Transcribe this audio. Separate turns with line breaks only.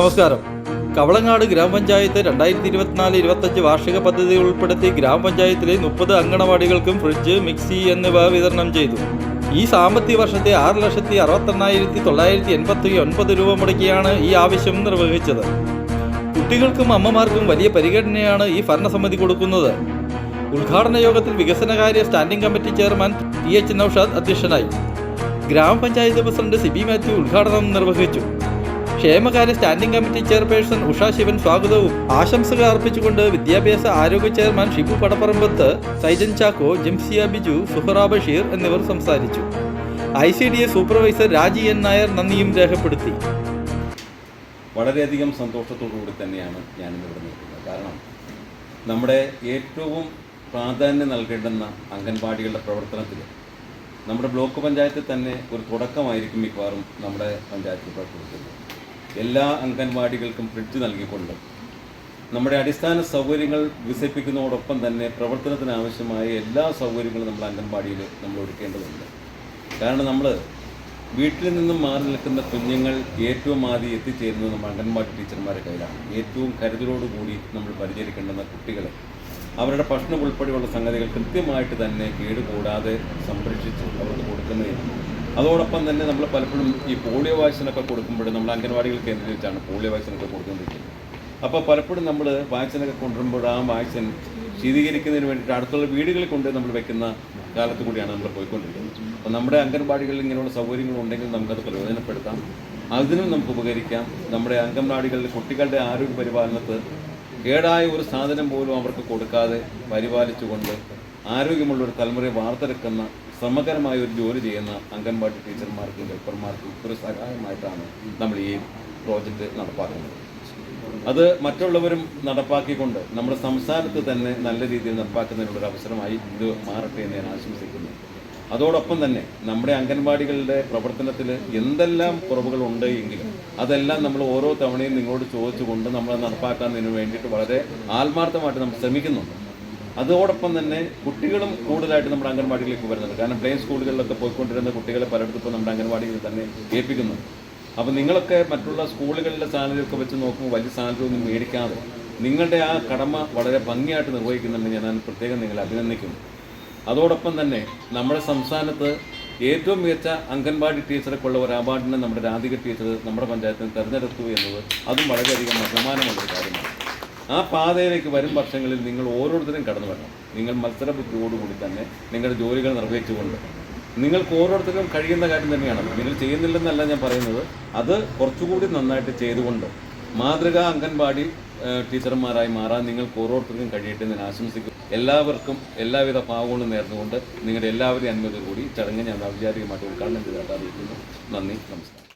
നമസ്കാരം. കവളങ്ങാട് ഗ്രാമപഞ്ചായത്ത് രണ്ടായിരത്തി ഇരുപത്തിനാല് ഇരുപത്തഞ്ച് വാർഷിക പദ്ധതി ഉൾപ്പെടുത്തി ഗ്രാമപഞ്ചായത്തിലെ മുപ്പത് അങ്കണവാടികൾക്കും ഫ്രിഡ്ജ് മിക്സി എന്നിവ വിതരണം ചെയ്തു. ഈ സാമ്പത്തിക വർഷത്തെ ആറ് ലക്ഷത്തി അറുപത്തെണ്ണായിരത്തി തൊള്ളായിരത്തി എൺപത്തി ഒൻപത് രൂപ മുടക്കിയാണ് ഈ ആവശ്യം നിർവഹിച്ചത്. കുട്ടികൾക്കും അമ്മമാർക്കും വലിയ പരിഗണനയാണ് ഈ ഭരണസമിതി കൊടുക്കുന്നത്. ഉദ്ഘാടന യോഗത്തിൽ വികസനകാര്യ standing committee chairman T H Naushad അധ്യക്ഷനായി. ഗ്രാമപഞ്ചായത്ത് പ്രസിഡന്റ് സിബി മാത്യു ഉദ്ഘാടനം നിർവഹിച്ചു. ക്ഷേമകാര്യ standing committee chairperson Usha Sivan സ്വാഗതവും. ആശംസകൾ അർപ്പിച്ചുകൊണ്ട് വിദ്യാഭ്യാസ ആരോഗ്യ ചെയർമാൻ ഷിബു പടപ്പറമ്പത്ത് സൈജൻ ചാക്കോ ജംസിയ ബിജു സുഹറ ബഷീർ എന്നിവർ സംസാരിച്ചു. I C D S supervisor Raji N Nair നന്ദിയും രേഖപ്പെടുത്തി.
വളരെയധികം സന്തോഷത്തോടുകൂടി തന്നെയാണ് ഞാനിന്ന് ഇവിടെ നിൽക്കുന്നത്. കാരണം നമ്മുടെ ഏറ്റവും പ്രാധാന്യം നൽകേണ്ടുന്ന അംഗൻവാടികളുടെ പ്രവർത്തനത്തിൽ നമ്മുടെ ബ്ലോക്ക് പഞ്ചായത്തിൽ തന്നെ ഒരു തുടക്കമായിരിക്കും മിക്കവാറും നമ്മുടെ പഞ്ചായത്തിൽ പ്രവർത്തിക്കുന്നത് എല്ലാ അംഗൻവാടികൾക്കും ഫ്രിഡ്ജ് നൽകിക്കൊണ്ട് നമ്മുടെ അടിസ്ഥാന സൗകര്യങ്ങൾ വികസിപ്പിക്കുന്നതോടൊപ്പം തന്നെ പ്രവർത്തനത്തിന് ആവശ്യമായ എല്ലാ സൗകര്യങ്ങളും നമ്മൾ അംഗൻവാടിയിൽ നമ്മൾ ഒരുക്കേണ്ടതുണ്ട്. കാരണം നമ്മൾ വീട്ടിൽ നിന്നും മാറി നിൽക്കുന്ന കുഞ്ഞുങ്ങൾ ഏറ്റവും ആദ്യം എത്തിച്ചേരുന്നത് നമ്മൾ അംഗൻവാടി ടീച്ചർമാരുടെ കയ്യിലാണ്. ഏറ്റവും കരുതലോടുകൂടി നമ്മൾ പരിചരിക്കേണ്ടുന്ന കുട്ടികളെ അവരുടെ ഭക്ഷണം ഉൾപ്പെടെയുള്ള സംഗതികൾ കൃത്യമായിട്ട് തന്നെ കേടുകൂടാതെ സംരക്ഷിച്ച് അവർക്ക് കൊടുക്കുന്നതിന് അതോടൊപ്പം തന്നെ നമ്മൾ പലപ്പോഴും ഈ പോളിയോ വാക്സിനൊക്കെ കൊടുക്കുമ്പോൾ നമ്മൾ അംഗൻവാടികൾ കേന്ദ്രീകരിച്ചാണ് പോളിയോ വാക്സിനൊക്കെ കൊടുത്തുകൊണ്ടിരിക്കുന്നത്. അപ്പോൾ പലപ്പോഴും നമ്മൾ വാക്സിനൊക്കെ കൊണ്ടുവരുമ്പോൾ ആ വാക്സിൻ ശീതീകരിക്കുന്നതിന് വേണ്ടിയിട്ട് അടുത്തുള്ള വീടുകളിൽ കൊണ്ട് നമ്മൾ വെക്കുന്ന കാലത്ത് കൂടിയാണ് നമ്മൾ പോയിക്കൊണ്ടിരിക്കുന്നത്. അപ്പോൾ നമ്മുടെ അംഗൻവാടികളിൽ ഇങ്ങനെയുള്ള സൗകര്യങ്ങൾ ഉണ്ടെങ്കിൽ നമുക്കത് പ്രയോജനപ്പെടുത്താം. അതിനും നമുക്ക് ഉപകരിക്കാം. നമ്മുടെ അംഗൻവാടികളിൽ കുട്ടികളുടെ ആരോഗ്യ പരിപാലനത്ത് കേടായ ഒരു സാധനം പോലും അവർക്ക് കൊടുക്കാതെ പരിപാലിച്ചുകൊണ്ട് ആരോഗ്യമുള്ളൊരു തലമുറയെ വാർത്തെടുക്കുന്ന ശ്രമകരമായ ഒരു ജോലി ചെയ്യുന്ന അംഗൻവാടി ടീച്ചർമാർക്കും ഹെൽപ്പർമാർക്കും ഒരു സഹായമായിട്ടാണ് നമ്മൾ ഈ പ്രോജക്റ്റ് നടപ്പാക്കുന്നത്. അത് മറ്റുള്ളവരും നടപ്പാക്കിക്കൊണ്ട് നമ്മുടെ സംസ്ഥാനത്ത് തന്നെ നല്ല രീതിയിൽ നടപ്പാക്കുന്നതിനുള്ള അവസരമായി ഇത് മാറട്ടെ എന്ന് ഞാൻ ആശംസിക്കുന്നു. അതോടൊപ്പം തന്നെ നമ്മുടെ അംഗൻവാടികളുടെ പ്രവർത്തനത്തിൽ എന്തെല്ലാം കുറവുകളുണ്ട് എങ്കിലും അതെല്ലാം നമ്മൾ ഓരോ തവണയും നിങ്ങളോട് ചോദിച്ചുകൊണ്ട് നമ്മൾ നടപ്പാക്കുന്നതിന് വേണ്ടിയിട്ട് വളരെ ആത്മാർത്ഥമായിട്ട് നമ്മൾ ശ്രമിക്കുന്നുണ്ട്. അതോടൊപ്പം തന്നെ കുട്ടികളും കൂടുതലായിട്ട് നമ്മുടെ അംഗൻവാടികളിലേക്ക് വരുന്നുണ്ട്. കാരണം പ്ലെയിൻ സ്കൂളുകളിലൊക്കെ പോയിക്കൊണ്ടിരുന്ന കുട്ടികളെ പലയിടത്തും ഇപ്പോൾ നമ്മുടെ അംഗൻവാടികളിൽ തന്നെ ഏൽപ്പിക്കുന്നുണ്ട് അപ്പോൾ നിങ്ങളൊക്കെ മറ്റുള്ള സ്കൂളുകളിലെ സാലറിയൊക്കെ വെച്ച് നോക്കുമ്പോൾ വലിയ സാലറി ഒന്നും മേടിക്കാതെ നിങ്ങളുടെ ആ കടമ വളരെ ഭംഗിയായിട്ട് നിർവഹിക്കുന്നുണ്ട് ഞാൻ പ്രത്യേകം നിങ്ങളെ അഭിനന്ദിക്കുന്നു. അതോടൊപ്പം തന്നെ നമ്മുടെ സംസ്ഥാനത്ത് ഏറ്റവും മികച്ച അംഗൻവാടി ടീച്ചർക്കുള്ള ഒരു അവാർഡിനെ നമ്മുടെ രാധിക ടീച്ചർ നമ്മുടെ പഞ്ചായത്തിന് തിരഞ്ഞെടുത്തു എന്നത് അതും വളരെയധികം അഭിമാനമുള്ളൊരു കാര്യമാണ്. ആ പാതയിലേക്ക് വരും വർഷങ്ങളിൽ നിങ്ങൾ ഓരോരുത്തരും കടന്നു വരണം. നിങ്ങൾ മത്സരബുദ്ധിയോടുകൂടി തന്നെ നിങ്ങളുടെ ജോലികൾ നിർവഹിച്ചുകൊണ്ട് നിങ്ങൾക്ക് ഓരോരുത്തർക്കും കഴിയുന്ന കാര്യം തന്നെയാണ്. നിങ്ങൾ ചെയ്യുന്നില്ലെന്നല്ല ഞാൻ പറയുന്നത്. അത് കുറച്ചുകൂടി നന്നായിട്ട് ചെയ്തുകൊണ്ട് മാതൃകാ അംഗൻവാടി ടീച്ചർമാരായി മാറാൻ നിങ്ങൾക്ക് ഓരോരുത്തർക്കും കഴിയട്ടെ ഞാൻ ആശംസിക്കുന്നു. എല്ലാവർക്കും എല്ലാവിധ ഭാവങ്ങളും നേർന്നുകൊണ്ട് നിങ്ങളുടെ എല്ലാവരുടെയും അനുമതി കൂടി ചടങ്ങ് ഞാൻ ഔപചാരികമായിട്ട് ഉദ്ഘാടനം അറിയിക്കുന്നു. നന്ദി നമസ്കാരം.